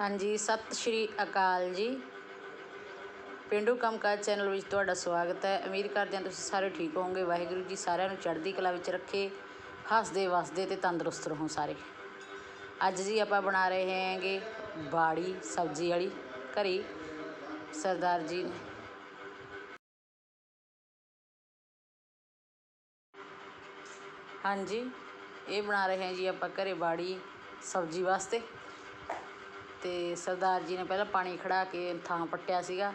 ਹਾਂਜੀ, ਸਤਿ ਸ਼੍ਰੀ ਅਕਾਲ ਜੀ। ਪਿੰਡੂ ਕੰਮਕਾਜ ਚੈਨਲ ਵਿੱਚ ਤੁਹਾਡਾ ਸਵਾਗਤ ਹੈ। ਉਮੀਦ ਕਰਦੇ ਹਾਂ ਤੁਸੀਂ ਸਾਰੇ ਠੀਕ ਹੋਵੋਗੇ। ਵਾਹਿਗੁਰੂ ਜੀ ਸਾਰਿਆਂ ਨੂੰ ਚੜ੍ਹਦੀ ਕਲਾ ਵਿੱਚ ਰੱਖੇ, ਹੱਸਦੇ, ਵਸਦੇ ਤੇ ਤੰਦਰੁਸਤ ਰਹੋ ਸਾਰੇ। ਅੱਜ ਜੀ ਆਪਾਂ ਬਣਾ ਰਹੇ ਹਾਂਗੇ ਬਾੜੀ ਸਬਜ਼ੀ ਵਾਲੀ ਘਰੀ, ਸਰਦਾਰ ਜੀ ਨੇ। ਹਾਂਜੀ, ਇਹ ਬਣਾ ਰਹੇ ਹਾਂ ਜੀ ਆਪਾਂ ਘਰੇ ਬਾੜੀ ਸਬਜ਼ੀ ਵਾਸਤੇ। ਅਤੇ ਸਰਦਾਰ ਜੀ ਨੇ ਪਹਿਲਾਂ ਪਾਣੀ ਖੜਾ ਕੇ ਥਾਂ ਪੱਟਿਆ ਸੀਗਾ।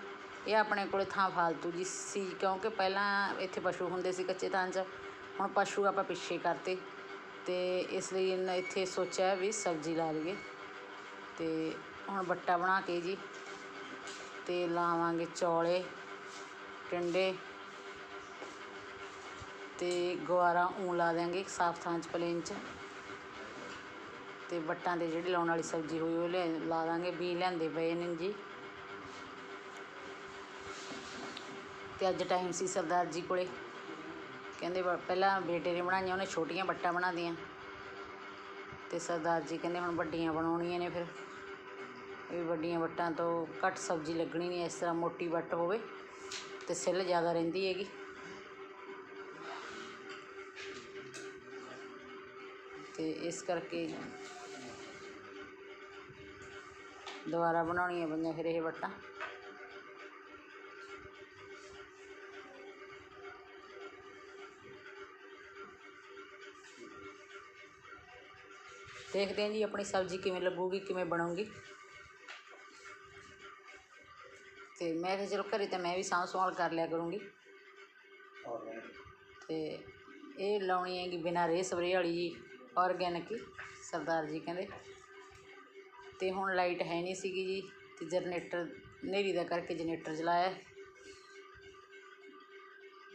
ਇਹ ਆਪਣੇ ਕੋਲ ਥਾਂ ਫਾਲਤੂ ਜੀ ਸੀ, ਕਿਉਂਕਿ ਪਹਿਲਾਂ ਇੱਥੇ ਪਸ਼ੂ ਹੁੰਦੇ ਸੀ ਕੱਚੇ ਥਾਂ 'ਚ। ਹੁਣ ਪਸ਼ੂ ਆਪਾਂ ਪਿੱਛੇ ਕਰਤੇ ਅਤੇ ਇਸ ਲਈ ਇਹਨੇ ਇੱਥੇ ਸੋਚਿਆ ਵੀ ਸਬਜ਼ੀ ਲਾ ਲਈਏ ਅਤੇ ਹੁਣ ਬੱਟਾ ਬਣਾ ਕੇ ਜੀ ਅਤੇ ਲਾਵਾਂਗੇ ਚੌਲੇ, ਟਿੰਡੇ ਅਤੇ ਗੁਆਰਾ ਊਂ ਲਾ ਦਿਆਂਗੇ ਸਾਫ਼ ਥਾਂ 'ਚ ਪਲੇਨ 'ਚ। ਤੇ ਵੱਟਾਂ ਦੇ ਜਿਹੜੀ ਲਾਉਣ ਵਾਲੀ ਸਬਜ਼ੀ ਹੋਈ ਉਹ ਲਿਆ, ਲਾ ਦਾਂਗੇ ਬੀ ਲਿਆਂਦੇ ਪਏ ਨੇ ਜੀ। ਤੇ ਅੱਜ ਟਾਈਮ ਸੀ ਸਰਦਾਰ ਜੀ ਕੋਲੇ। ਕਹਿੰਦੇ ਪਹਿਲਾਂ ਬੇਟੇ ਨੇ ਬਣਾਈਆਂ, ਉਹਨੇ ਛੋਟੀਆਂ ਵੱਟਾਂ ਬਣਾ ਦੀਆਂ। ਤੇ ਸਰਦਾਰ ਜੀ ਕਹਿੰਦੇ ਹੁਣ ਵੱਡੀਆਂ ਬਣਾਉਣੀਆਂ ਨੇ ਫਿਰ। ਵੀ ਵੱਡੀਆਂ ਵੱਟਾਂ ਤੋਂ ਘੱਟ ਸਬਜ਼ੀ ਲੱਗਣੀ ਨਹੀਂ, ਇਸ ਤਰ੍ਹਾਂ ਮੋਟੀ ਵੱਟ ਹੋਵੇ ਤੇ ਸਿੱਲ ਜ਼ਿਆਦਾ ਰਹਿੰਦੀ ਹੈਗੀ। ਤੇ ਇਸ ਕਰਕੇ ਦੁਬਾਰਾ ਬਣਾਉਣੀਆਂ ਪਈਆਂ ਫਿਰ ਇਹ ਵੱਟਾਂ। ਦੇਖਦੇ ਹਾਂ ਜੀ ਆਪਣੀ ਸਬਜ਼ੀ ਕਿਵੇਂ ਲੱਗੂਗੀ ਕਿਵੇਂ ਬਣੂਗੀ। ਤੇ ਮੈਂ ਕਿਹਾ ਚਲੋ ਘਰੇ ਤਾਂ ਮੈਂ ਵੀ ਸਾਂਭ ਸੰਭਾਲ ਕਰ ਲਿਆ ਕਰੂੰਗੀ। ਤੇ ਇਹ ਲਾਉਣੀ ਹੈਗੀ ਬਿਨਾਂ ਰੇਹ ਸਪਰੇਅ ਵਾਲੀ ਜੀ। ਔਰਗੈਨਿਕ ਸਰਦਾਰ ਜੀ ਕਹਿੰਦੇ। ਅਤੇ ਹੁਣ ਲਾਈਟ ਹੈ ਨਹੀਂ ਸੀਗੀ ਜੀ ਅਤੇ ਜਨਰੇਟਰ, ਹਨੇਰੀ ਦਾ ਕਰਕੇ ਜਨਰੇਟਰ ਚਲਾਇਆ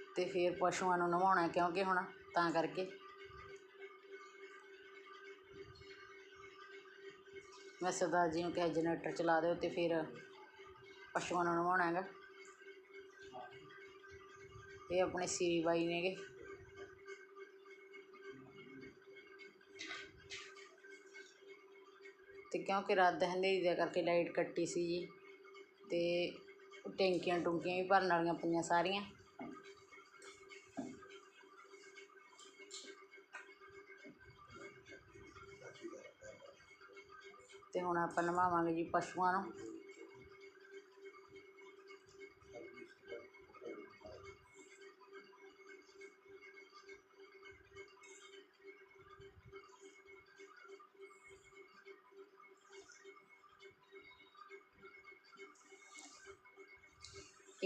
ਅਤੇ ਫਿਰ ਪਸ਼ੂਆਂ ਨੂੰ ਨਵਾਉਣਾ ਕਿਉਂਕਿ ਹੁਣ, ਤਾਂ ਕਰਕੇ। ਮੈਂ ਸਰਦਾਰ ਜੀ ਨੂੰ ਕਿਹਾ ਜਨਰੇਟਰ ਚਲਾ ਦਿਓ ਅਤੇ ਫਿਰ ਪਸ਼ੂਆਂ ਨੂੰ ਨਵਾਉਣਾ ਹੈਗਾ। ਇਹ ਆਪਣੇ ਸੀਰੀ ਬਾਈ ਨੇਗੇ। ਅਤੇ ਕਿਉਂਕਿ ਰਾਤ ਦਾ ਹਨੇਰੀ ਦਾ ਕਰਕੇ ਲਾਈਟ ਕੱਟੀ ਸੀ ਜੀ ਅਤੇ ਟੈਂਕੀਆਂ ਟੁੰਕੀਆਂ ਵੀ ਭਰਨ ਵਾਲੀਆਂ ਪਈਆਂ ਸਾਰੀਆਂ। ਅਤੇ ਹੁਣ ਆਪਾਂ ਨਵਾਵਾਂਗੇ ਜੀ ਪਸ਼ੂਆਂ ਨੂੰ।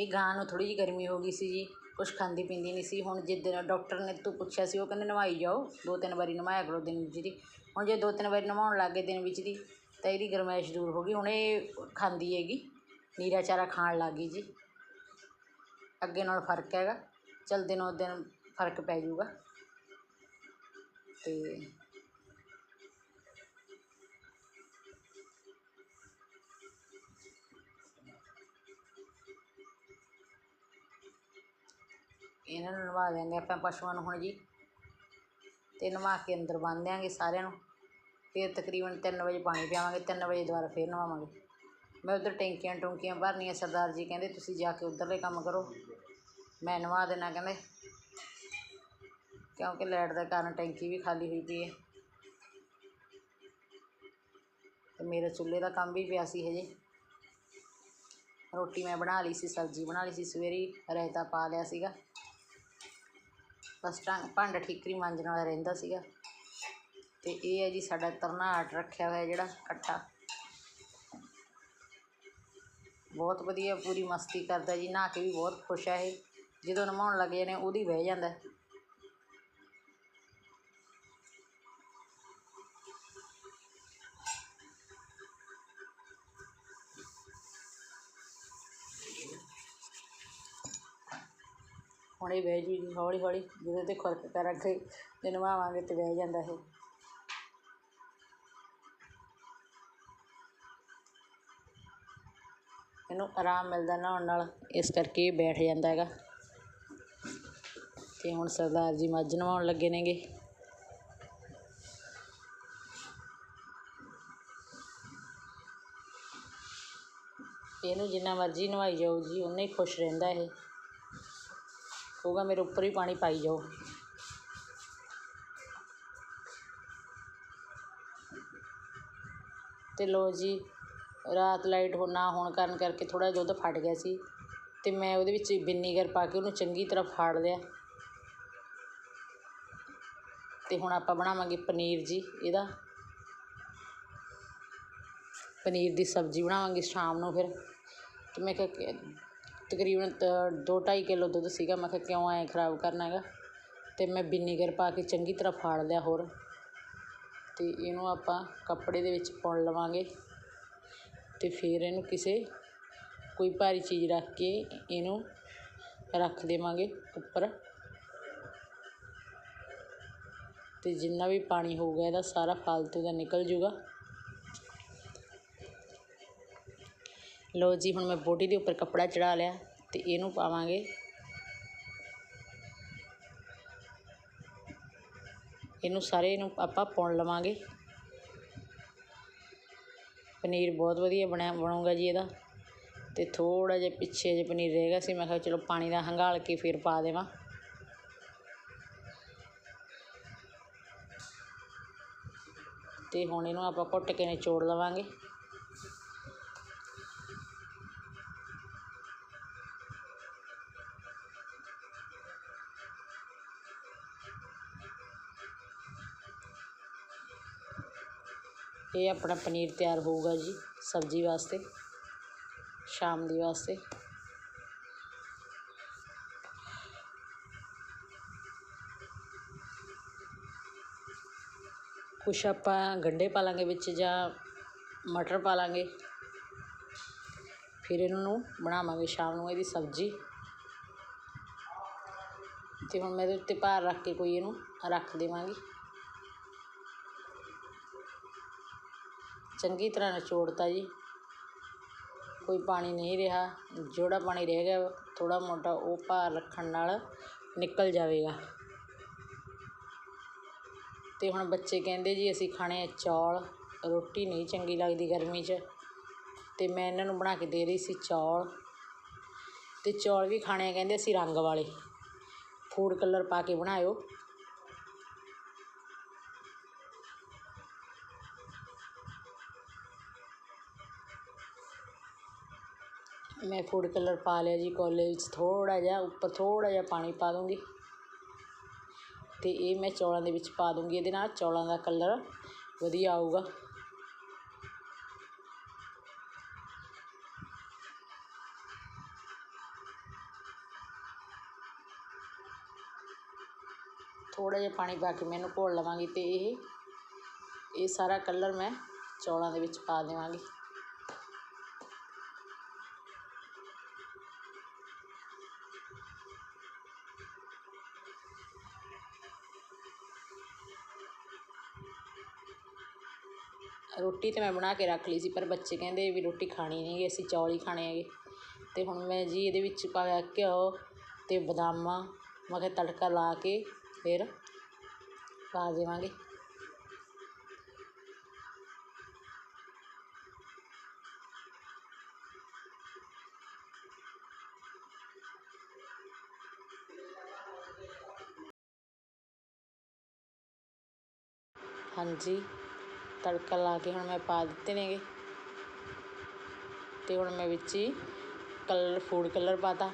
ਇਹ ਗਾਂ ਨੂੰ ਥੋੜ੍ਹੀ ਜਿਹੀ ਗਰਮੀ ਹੋ ਗਈ ਸੀ ਜੀ, ਕੁਛ ਖਾਂਦੀ ਪੀਂਦੀ ਨਹੀਂ ਸੀ। ਹੁਣ ਜਿੱਦਣ ਡਾਕਟਰ ਨੇ ਤੋਂ ਪੁੱਛਿਆ ਸੀ, ਉਹ ਕਹਿੰਦੇ ਨਵਾਈ ਜਾਓ, ਦੋ ਤਿੰਨ ਵਾਰੀ ਨਵਾਇਆ ਕਰੋ ਦਿਨ ਵਿੱਚ ਦੀ। ਹੁਣ ਜੇ ਦੋ ਤਿੰਨ ਵਾਰੀ ਨਵਾਉਣ ਲੱਗ ਗਏ ਦਿਨ ਵਿੱਚ ਦੀ, ਤਾਂ ਇਹਦੀ ਗਰਮਾਇਸ਼ ਦੂਰ ਹੋ ਗਈ। ਹੁਣ ਇਹ ਖਾਂਦੀ ਹੈਗੀ, ਨੀਰਾ ਚਾਰਾ ਖਾਣ ਲੱਗ ਗਈ ਜੀ। ਅੱਗੇ ਨਾਲ ਫ਼ਰਕ ਹੈਗਾ, ਚੱਲ ਦਿਨੋਂ ਦਿਨ ਫ਼ਰਕ ਪੈ ਜਾਊਗਾ। ਅਤੇ ਇਹਨਾਂ ਨੂੰ ਨਵਾ ਦਿਆਂਗੇ ਆਪਾਂ ਪਸ਼ੂਆਂ ਨੂੰ ਹੁਣ ਜੀ ਅਤੇ ਨਵਾ ਕੇ ਅੰਦਰ ਬੰਨ੍ਹ ਦਿਆਂਗੇ ਸਾਰਿਆਂ ਨੂੰ। ਫਿਰ ਤਕਰੀਬਨ 3 ਵਜੇ ਪਾਣੀ ਪਿਆਵਾਂਗੇ 3 ਵਜੇ ਦੁਬਾਰਾ ਫਿਰ ਨਵਾਵਾਂਗੇ। ਮੈਂ ਉਧਰ ਟੈਂਕੀਆਂ ਟੁੰਕੀਆਂ ਭਰਨੀਆਂ, ਸਰਦਾਰ ਜੀ ਕਹਿੰਦੇ, ਤੁਸੀਂ ਜਾ ਕੇ ਉਧਰਲੇ ਕੰਮ ਕਰੋ। ਮੈਂ ਨਵਾ ਦੇਣਾ ਕਹਿੰਦੇ। ਕਿਉਂਕਿ ਲਾਈਟ ਦੇ ਕਾਰਨ ਟੈਂਕੀ ਵੀ ਖਾਲੀ ਹੋਈ ਪਈ ਹੈ। ਤੇ ਮੇਰੇ ਚੁੱਲ੍ਹੇ ਦਾ ਕੰਮ ਵੀ ਪਿਆ ਸੀ ਹਜੇ। ਰੋਟੀ ਮੈਂ ਬਣਾ ਲਈ ਸੀ, ਸਬਜ਼ੀ ਬਣਾ ਲਈ ਸੀ, ਸਵੇਰੇ ਰਾਇਤਾ ਪਾ ਲਿਆ ਸੀਗਾ। ਬਸ ਟੰ ਭਾਂਡਾ ਠੀਕਰੀ ਮਾਂਜਣ ਵਾਲਾ ਰਹਿੰਦਾ ਸੀਗਾ। ਤੇ ਇਹ ਹੈ ਜੀ ਸਾਡਾ ਤਰਨਾਟ ਰੱਖਿਆ ਹੋਇਆ ਜਿਹੜਾ ਕੱਟਾ ਬਹੁਤ ਵਧੀਆ, ਪੂਰੀ ਮਸਤੀ ਕਰਦਾ ਜੀ, ਨਹਾ ਕੇ ਵੀ ਬਹੁਤ ਖੁਸ਼ ਹੈ ਇਹ। ਜਦੋਂ ਨਹਾਉਣ ਲੱਗ ਜਾਂਦੇ ਉਹਦੀ ਬਹਿ ਜਾਂਦਾ। ਹੁਣ ਇਹ ਬਹਿ ਜੂ ਹੌਲੀ ਹੌਲੀ ਜਦੋਂ ਤੇ ਖੁਰਕ ਕਰਾਂਗੇ ਜੇ ਨਵਾਵਾਂਗੇ ਤੇ ਬਹਿ ਜਾਂਦਾ ਇਹ। ਇਹਨੂੰ ਆਰਾਮ ਮਿਲਦਾ ਨਹਾਉਣ ਨਾਲ, ਇਸ ਕਰਕੇ ਇਹ ਬੈਠ ਜਾਂਦਾ ਹੈਗਾ। ਅਤੇ ਹੁਣ ਸਰਦਾਰ ਜੀ ਮੱਝ ਨਵਾਉਣ ਲੱਗੇ ਨੇਗੇ। ਇਹਨੂੰ ਜਿੰਨਾ ਮਰਜ਼ੀ ਨਵਾਈ ਜਾਓ ਜੀ ਉਨਾ ਹੀ ਖੁਸ਼ ਰਹਿੰਦਾ ਇਹ। ਹੋਊਗਾ ਮੇਰੇ ਉੱਪਰ ਹੀ ਪਾਣੀ ਪਾਈ ਜਾਓ। ਤੇ ਲੋ ਜੀ, ਰਾਤ ਲਾਈਟ ਹੋ ਨਾ ਹੋਣ ਕਾਰਨ ਕਰਕੇ ਥੋੜ੍ਹਾ ਜਿਹਾ ਦੁੱਧ ਫਟ ਗਿਆ ਸੀ। ਅਤੇ ਮੈਂ ਉਹਦੇ ਵਿੱਚ ਵਿਨੀਗਰ ਪਾ ਕੇ ਉਹਨੂੰ ਚੰਗੀ ਤਰ੍ਹਾਂ ਫਾੜ ਲਿਆ। ਅਤੇ ਹੁਣ ਆਪਾਂ ਬਣਾਵਾਂਗੇ ਪਨੀਰ ਜੀ ਇਹਦਾ। ਪਨੀਰ ਦੀ ਸਬਜ਼ੀ ਬਣਾਵਾਂਗੇ ਸ਼ਾਮ ਨੂੰ ਫਿਰ। ਅਤੇ ਮੈਂ ਕਿਹਾ ਤਕਰੀਬਨ ਦੋ ਢਾਈ ਕਿਲੋ ਦੁੱਧ ਸੀਗਾ। ਮੈਂ ਕਿਹਾ ਕਿਉਂ ਐਂ ਖਰਾਬ ਕਰਨਾ ਹੈਗਾ? ਅਤੇ ਮੈਂ ਵਿਨੀਗਰ ਪਾ ਕੇ ਚੰਗੀ ਤਰ੍ਹਾਂ ਫਾੜ ਲਿਆ ਹੋਰ। ਅਤੇ ਇਹਨੂੰ ਆਪਾਂ ਕੱਪੜੇ ਦੇ ਵਿੱਚ ਪੁਣ ਲਵਾਂਗੇ। ਅਤੇ ਫਿਰ ਇਹਨੂੰ ਕਿਸੇ ਕੋਈ ਭਾਰੀ ਚੀਜ਼ ਰੱਖ ਕੇ ਇਹਨੂੰ ਰੱਖ ਦੇਵਾਂਗੇ ਉੱਪਰ। ਅਤੇ ਜਿੰਨਾ ਵੀ ਪਾਣੀ ਹੋਊਗਾ, ਇਹਦਾ ਸਾਰਾ ਫਾਲਤੂ ਦਾ ਨਿਕਲ ਜੂਗਾ। ਲਓ ਜੀ, ਹੁਣ ਮੈਂ ਬੋਟੀ ਦੇ ਉੱਪਰ ਕੱਪੜਾ ਚੜਾ ਲਿਆ ਅਤੇ ਇਹਨੂੰ ਪਾਵਾਂਗੇ। ਇਹਨੂੰ ਸਾਰੇ ਨੂੰ ਆਪਾਂ ਪੁਣ ਲਵਾਂਗੇ। ਪਨੀਰ ਬਹੁਤ ਵਧੀਆ ਬਣਿਆ, ਬਣੂਗਾ ਜੀ ਇਹਦਾ। ਤੇ ਥੋੜਾ ਜਿਹਾ ਪਿੱਛੇ ਜੇ ਪਨੀਰ ਰਹੇਗਾ ਸੀ, ਮੈਂ ਕਿਹਾ ਚਲੋ ਪਾਣੀ ਦਾ ਹੰਗਾਲ ਕੇ ਫਿਰ ਪਾ ਦੇਵਾਂ। ਤੇ ਹੁਣ ਇਹਨੂੰ ਆਪਾਂ ਘੁੱਟ ਕੇ ਨਿਚੋੜ ਲਵਾਂਗੇ। ਇਹ ਆਪਣਾ ਪਨੀਰ ਤਿਆਰ ਹੋਊਗਾ ਜੀ, ਸਬਜ਼ੀ ਵਾਸਤੇ, ਸ਼ਾਮ ਦੀ ਵਾਸਤੇ। ਕੁਛ ਆਪਾਂ ਗੰਢੇ ਪਾ ਲਾਂਗੇ ਵਿੱਚ ਜਾਂ ਮਟਰ ਪਾ ਲਾਂਗੇ ਫਿਰ ਇਹਨੂੰ ਬਣਾਵਾਂਗੇ ਸ਼ਾਮ ਨੂੰ ਇਹਦੀ ਸਬਜ਼ੀ। ਅਤੇ ਹੁਣ ਮੈਂ ਇਹਦੇ ਉੱਤੇ ਭਾਰ ਰੱਖ ਕੇ ਕੋਈ ਇਹਨੂੰ ਰੱਖ ਦੇਵਾਂਗੀ। ਚੰਗੀ ਤਰ੍ਹਾਂ ਨਿਚੋੜਤਾ ਜੀ। ਕੋਈ ਪਾਣੀ ਨਹੀਂ ਰਿਹਾ। ਜਿਹੜਾ ਪਾਣੀ ਰਹਿ ਗਿਆ, ਥੋੜ੍ਹਾ ਮੋਟਾ ਉਹ ਭਾਰ ਰੱਖਣ ਨਾਲ ਨਿਕਲ ਜਾਵੇਗਾ। ਅਤੇ ਹੁਣ ਬੱਚੇ ਕਹਿੰਦੇ ਜੀ, ਅਸੀਂ ਖਾਣੇ ਆ ਚੌਲ। ਰੋਟੀ ਨਹੀਂ ਚੰਗੀ ਲੱਗਦੀ ਗਰਮੀ 'ਚ। ਅਤੇ ਮੈਂ ਇਹਨਾਂ ਨੂੰ ਬਣਾ ਕੇ ਦੇ ਰਹੀ ਸੀ ਚੌਲ। ਅਤੇ ਚੌਲ ਵੀ ਖਾਣੇ ਆ, ਕਹਿੰਦੇ ਅਸੀਂ ਰੰਗ ਵਾਲੇ। ਫੂਡ ਕਲਰ ਪਾ ਕੇ ਬਣਾਇਓ। ਮੈਂ ਫੂਡ ਕਲਰ ਪਾ ਲਿਆ ਜੀ ਕੋਲੇ ਵਿੱਚ ਥੋੜ੍ਹਾ ਜਿਹਾ, ਉੱਪਰ ਥੋੜ੍ਹਾ ਜਿਹਾ ਪਾਣੀ ਪਾ ਦੂੰਗੀ ਅਤੇ ਇਹ ਮੈਂ ਚੌਲਾਂ ਦੇ ਵਿੱਚ ਪਾ ਦੂੰਗੀ ਇਹਦੇ ਨਾਲ ਚੌਲਾਂ ਦਾ ਕਲਰ ਵਧੀਆ ਆਊਗਾ। ਥੋੜ੍ਹਾ ਜਿਹਾ ਪਾਣੀ ਪਾ ਕੇ ਮੈਨੂੰ ਘੋਲ ਲਵਾਂਗੀ ਅਤੇ ਇਹ ਇਹ ਸਾਰਾ ਕਲਰ ਮੈਂ ਚੌਲਾਂ ਦੇ ਵਿੱਚ ਪਾ ਦੇਵਾਂਗੀ। ਰੋਟੀ ਤਾਂ ਮੈਂ ਬਣਾ ਕੇ ਰੱਖ ਲਈ ਸੀ, ਪਰ ਬੱਚੇ ਕਹਿੰਦੇ ਵੀ ਰੋਟੀ ਖਾਣੀ ਨਹੀਂ ਗੀ ਅਸੀਂ ਚੌਲ ਹੀ ਖਾਣੇ ਹੈਗੇ। ਅਤੇ ਹੁਣ ਮੈਂ ਜੀ ਇਹਦੇ ਵਿੱਚ ਪਾਇਆ ਘਿਓ ਅਤੇ ਬਦਾਮਾਂ, ਮੈਂ ਕਿਹਾ ਤੜਕਾ ਲਾ ਕੇ ਫਿਰ ਪਾ ਦੇਵਾਂਗੇ। ਹਾਂਜੀ। ਤੜਕਾ ਲਾ ਕੇ ਹੁਣ ਮੈਂ ਪਾ ਦਿੱਤੇ ਨੇਗੇ। ਤੇ ਹੁਣ ਮੈਂ ਵਿੱਚ ਹੀ ਕਲਰ ਫੂਡ ਕਲਰ ਪਾਤਾ।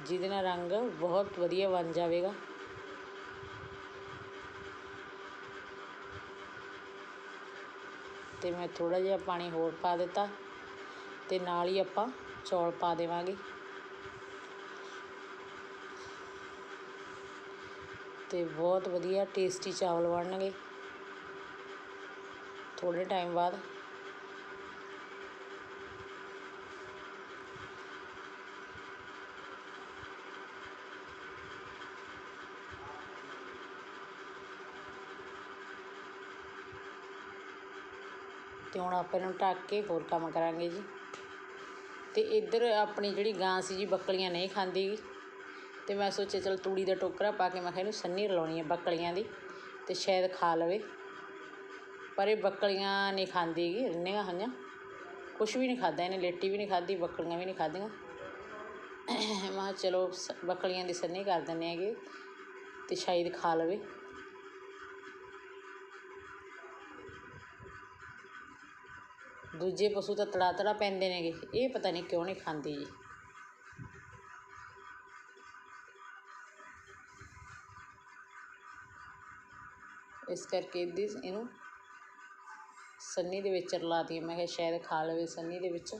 ਜਿਹਦੇ ਨਾਲ ਰੰਗ ਬਹੁਤ ਵਧੀਆ ਬਣ ਜਾਵੇਗਾ। ਤੇ ਮੈਂ ਥੋੜਾ ਜਿਹਾ ਪਾਣੀ ਹੋਰ ਪਾ ਦਿੱਤਾ। ਤੇ ਨਾਲ ਹੀ ਆਪਾਂ ਚੌਲ ਪਾ ਦੇਵਾਂਗੇ। ਤੇ ਬਹੁਤ ਵਧੀਆ ਟੇਸਟੀ ਚਾਵਲ ਬਣਨਗੇ। ਥੋੜ੍ਹੇ ਟਾਈਮ ਬਾਅਦ। ਤੇ ਹੁਣ ਆਪਾਂ ਇਹਨੂੰ ਢੱਕ ਕੇ ਹੋਰ ਕੰਮ ਕਰਾਂਗੇ ਜੀ। ਤੇ ਇੱਧਰ ਆਪਣੀ ਜਿਹੜੀ ਗਾਂ ਸੀ ਜੀ, ਬੱਕਲੀਆਂ ਨਹੀਂ ਖਾਂਦੀ ਗੀ। ਤੇ ਮੈਂ ਸੋਚਿਆ ਚਲ ਤੂੜੀ ਦਾ ਟੋਕਰਾ ਪਾ ਕੇ ਮੈਂ ਕਿਹਾ ਇਹਨੂੰ ਸੰਨੀ ਰਲਾਉਣੀ ਹੈ ਬੱਕਲੀਆਂ ਦੀ। ਤੇ ਸ਼ਾਇਦ ਖਾ ਲਵੇ। ਪਰ ਇਹ ਬੱਕਲੀਆਂ ਨਹੀਂ ਖਾਂਦੀ ਗੀ ਰਿੰਨੀਆਂ ਹੋਈਆਂ ਕੁਛ ਵੀ ਨਹੀਂ ਖਾਧਾ ਇਹਨੇ, ਲੇਟੀ ਵੀ ਨਹੀਂ ਖਾਧੀ, ਬੱਕਲੀਆਂ ਵੀ ਨਹੀਂ ਖਾਧੀਆਂ। ਮੈਂ ਕਿਹਾ ਚਲੋ ਸ- ਬੱਕਲੀਆਂ ਦੀ ਸੰਨੀ ਕਰ ਦਿੰਦੇ ਹੈਗੇ ਅਤੇ ਸ਼ਾਇਦ ਖਾ ਲਵੇ। ਦੂਜੇ ਪਸ਼ੂ ਤਾਂ ਤੜਾ ਤੜਾ ਪੈਂਦੇ ਨੇਗੇ ਇਹ ਪਤਾ ਨਹੀਂ ਕਿਉਂ ਨਹੀਂ ਖਾਂਦੀ ਜੀ। ਇਸ ਕਰਕੇ ਇਹਦੀ, ਇਹਨੂੰ ਸੰਨੀ ਦੇ ਵਿੱਚ ਰਲਾ ਤੀਆਂ ਮੈਂ ਕਿਹਾ ਸ਼ਾਇਦ ਖਾ ਲਵੇ ਸੰਨੀ ਦੇ ਵਿੱਚ।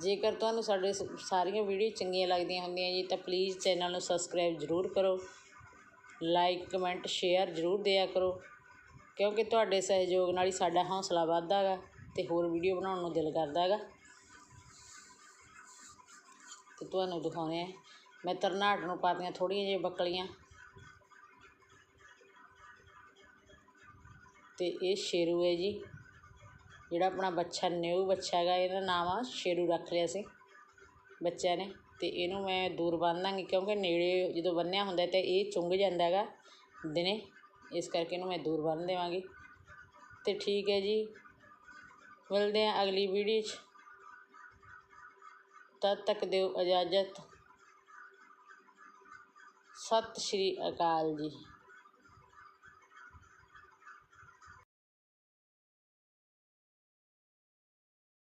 ਜੇਕਰ ਤੁਹਾਨੂੰ ਸਾਡੇ ਸ- ਸਾਰੀਆਂ ਵੀਡੀਓ ਚੰਗੀਆਂ ਲੱਗਦੀਆਂ ਹੁੰਦੀਆਂ ਜੀ, ਤਾਂ ਪਲੀਜ਼ ਚੈਨਲ ਨੂੰ ਸਬਸਕ੍ਰਾਈਬ ਜ਼ਰੂਰ ਕਰੋ। ਲਾਈਕ ਕਮੈਂਟ ਸ਼ੇਅਰ ਜ਼ਰੂਰ ਦਿਆ ਕਰੋ। ਕਿਉਂਕਿ ਤੁਹਾਡੇ ਸਹਿਯੋਗ ਨਾਲ ਹੀ ਸਾਡਾ ਹੌਸਲਾ ਵੱਧਦਾ ਗਾ ਤੇ ਹੋਰ ਵੀਡੀਓ ਬਣਾਉਣ ਨੂੰ ਦਿਲ ਕਰਦਾ ਗਾ। ਤੇ ਤੁਹਾਨੂੰ ਦਿਖਾਉਂਦੇ ਆ। ਮੈਂ ਤਰਨਾਟ ਨੂੰ ਪਾਤੀਆਂ ਥੋੜ੍ਹੀਆਂ ਜਿਹੀਆਂ ਬੱਕਲੀਆਂ। ਅਤੇ ਇਹ ਸ਼ੇਰੂ ਹੈ ਜੀ। ਜਿਹੜਾ ਆਪਣਾ ਬੱਚਾ, ਨਿਊ ਬੱਚਾ ਹੈਗਾ, ਇਹਦਾ ਨਾਮ ਆ ਸ਼ੇਰੂ ਰੱਖ ਲਿਆ ਸੀ ਬੱਚਿਆਂ ਨੇ। ਅਤੇ ਇਹਨੂੰ ਮੈਂ ਦੂਰ ਬੰਨ੍ਹ ਦਾਂਗੀ ਕਿਉਂਕਿ ਨੇੜੇ ਜਦੋਂ ਬੰਨ੍ਹਿਆ ਹੁੰਦਾ ਤਾਂ ਇਹ ਚੁੰਗ ਜਾਂਦਾ ਹੈਗਾ ਦਿਨੇ, ਇਸ ਕਰਕੇ ਇਹਨੂੰ ਮੈਂ ਦੂਰ ਬੰਨ੍ਹ ਦੇਵਾਂਗੀ। ਅਤੇ ਠੀਕ ਹੈ ਜੀ, ਮਿਲਦੇ ਹਾਂ ਅਗਲੀ ਵੀਡੀਓ 'ਚ। ਤਦ ਤੱਕ ਦਿਓ ਇਜਾਜ਼ਤ। ਸਤਿ ਸ਼੍ਰੀ ਅਕਾਲ ਜੀ।